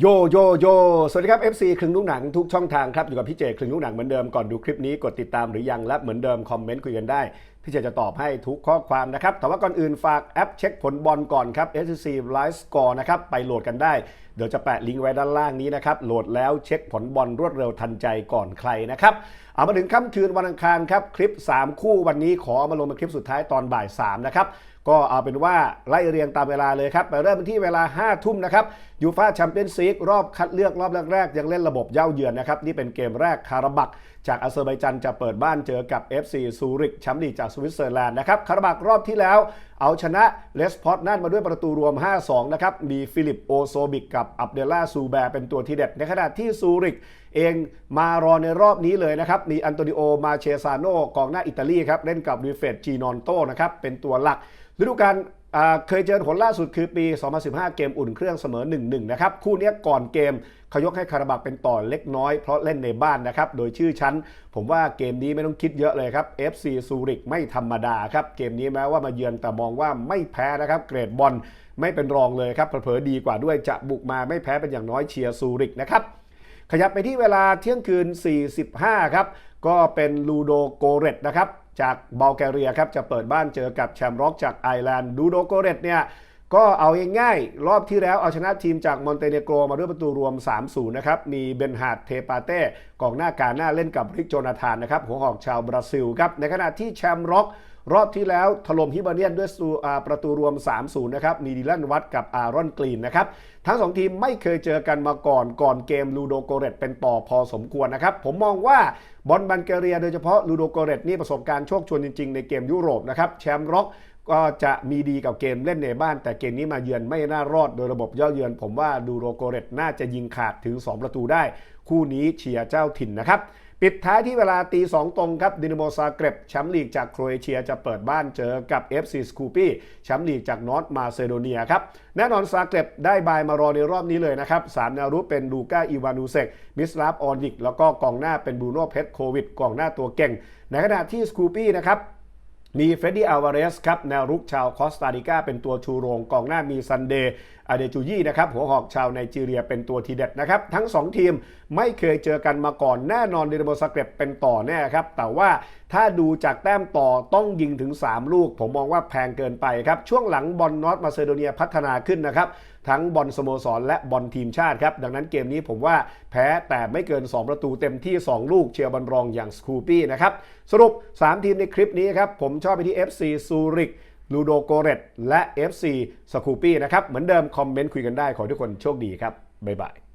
โยโยโยสวัสดีครับ FC ครึ่งลูกหนังทุกช่องทางครับ อยู่กับพี่เจครึ่งลูกหนังเหมือนเดิมก่อนดูคลิปนี้กดติดตามหรือยังและเหมือนเดิมคอมเมนต์คุยกันได้ พี่เจจะตอบให้ทุกข้อความนะครับ แต่ว่าก่อนอื่นฝากแอปเช็คผลบอลก่อนครับ SCC Live Score นะครับ ไปโหลดกันได้ เดี๋ยวจะแปะลิงก์ไว้ด้านล่างนี้นะครับ โหลดแล้วเช็คผลบอลรวดเร็วทันใจก่อนใครนะครับ เอามาถึงค่ำคืนวันอังคารครับ คลิป 3 คู่วันนี้ขอเอามาลงเป็นคลิปสุดท้ายตอนบ่าย 3 นะครับก็เอาเป็นว่าไล่เรียงตามเวลาเลยครับ ไปเริ่มที่เวลา 5 ทุ่มนะครับยูฟาแชมเปี้ยนซีกรอบคัดเลือกรอบแรกๆ ยังเล่นระบบเย้าเยือนนะครับ นี่เป็นเกมแรกคาราบัก จากอาเซอร์ไบจันจะเปิดบ้านเจอกับ FC ซูริกแชมป์ลีกจากสวิตเซอร์แลนด์นะครับคาราบากรอบที่แล้วเอาชนะเลสพอตนั่นมาด้วยประตูรวม 5-2 นะครับ มีฟิลิปโอโซบิกกับอับเดล่าซูแบร์เป็นตัวทีเด็ด ในขณะที่ซูริกเองมารอในรอบนี้เลยนะครับ มีอันโตนิโอมาเชซาโนกองหน้าอิตาลีครับ เล่นกับวิเฟตจีนอนโตนะครับ เป็นตัวหลักฤดูกาล เคยเจอผลล่าสุดคือปี 2015 เกมอุ่นเครื่องเสมอ 1-1 นะครับ คู่นี้ก่อนเกมเขายกให้คาราบักเป็นต่อเล็กน้อยเพราะเล่นในบ้านนะครับ โดยชื่อชั้น ผมว่าเกมนี้ไม่ต้องคิดเยอะเลยครับ FC ซูริกไม่ธรรมดาครับ เกมนี้แม้ว่ามาเยือนแต่มองว่าไม่แพ้นะครับ เกรดบอลไม่เป็นรองเลยครับเผลอดีกว่าด้วยจะบุกมาไม่แพ้เป็นอย่างน้อยเชียร์ซูริกนะครับขยับไปที่เวลาเที่ยงคืน 45 ครับก็เป็นลูโดโกเรตนะครับ จากบัลแกเรียครับจะเปิดบ้านเจอกับแชมป์ร็อกจากไอร์แลนด์ดูโดโกเรตเนี่ยก็เอาง่ายๆรอบที่แล้วเอาชนะทีมจากมอนเตเนโกรมาด้วยประตูรวม 3-0 นะครับ มีเบนฮาร์ดเทปาเต้กองหน้าการหน้าเล่นกับริกโจนาธานนะครับ หัวหอกชาวบราซิลครับ ในขณะที่แชมป์ร็อก รอบที่แล้วถล่มฮิบาเนียนด้วยประตูรวม 3-0 นะครับ มีดิลันวัตกับอารอนกรีนนะครับ ทั้งสองทีมไม่เคยเจอกันมาก่อนก่อนเกมลูโดโกเรตเป็นต่อพอสมควรนะครับ ผมมองว่าบอลบันเกเรียโดยเฉพาะลูโดโกเรตนี่ประสบการณ์โชคชวนจริงๆ ในเกมยุโรปนะครับแชมป์ร็อกก็จะมีดีกับเกมเล่นในบ้าน แต่เกมนี้มาเยือนไม่น่ารอดโดยระบบย่อเยือน ผมว่าดูโรโกเรตน่าจะยิงขาดถึง 2 ประตูได้ คู่นี้เชียร์เจ้าถิ่นนะครับ ปิดท้ายที่เวลาตี2ตรงครับดินโมซาเกร็บแชมป์ลีกจากโครเอเชียจะเปิดบ้านเจอกับ FC สคูปี้แชมป์ลีกจากนอร์ทมาเซโดเนียครับ แน่นอนซาเกร็บได้บายมารอในรอบนี้เลยนะครับสามแนวรุกเป็นลูก้าอีวานูเซกมิสลาฟออนิก แล้วก็กองหน้าเป็นบูโน่เพชโควิดกองหน้าตัวเก่ง ในขณะที่สคูปี้นะครับมีเฟรดดี้อัลวาเรสครับแนวรุกชาวคอสตาริกาเป็นตัวชูโรงกองหน้ามีซันเดย์ อเดจูยี่นะครับหัวหอกชาวไนจีเรียเป็นตัวทีเด็ดนะครับ ทั้ง 2 ทีมไม่เคยเจอกันมาก่อนแน่นอนเดนโมสเกรบเป็นต่อแน่ครับ แต่ว่าถ้าดูจากแต้มต่อต้องยิงถึง 3 ลูก ผมมองว่าแพงเกินไปครับ ช่วงหลังบอลนอตมาเซโดเนียพัฒนาขึ้นนะครับ ทั้งบอลสโมสรและบอลทีมชาติครับ ดังนั้นเกมนี้ผมว่าแพ้แต่ไม่เกิน 2 ประตูเต็มที่ 2 ลูกเชียร์บอลรองอย่างสคูปี้นะครับสรุป 3 ทีมในคลิปนี้ครับผมชอบไปที่ FC ซูริก ลูโดโกเรตและ FC สคูปี้นะครับ เหมือนเดิมคอมเมนต์คุยกันได้ ขอทุกคนโชคดีครับ บ๊ายบาย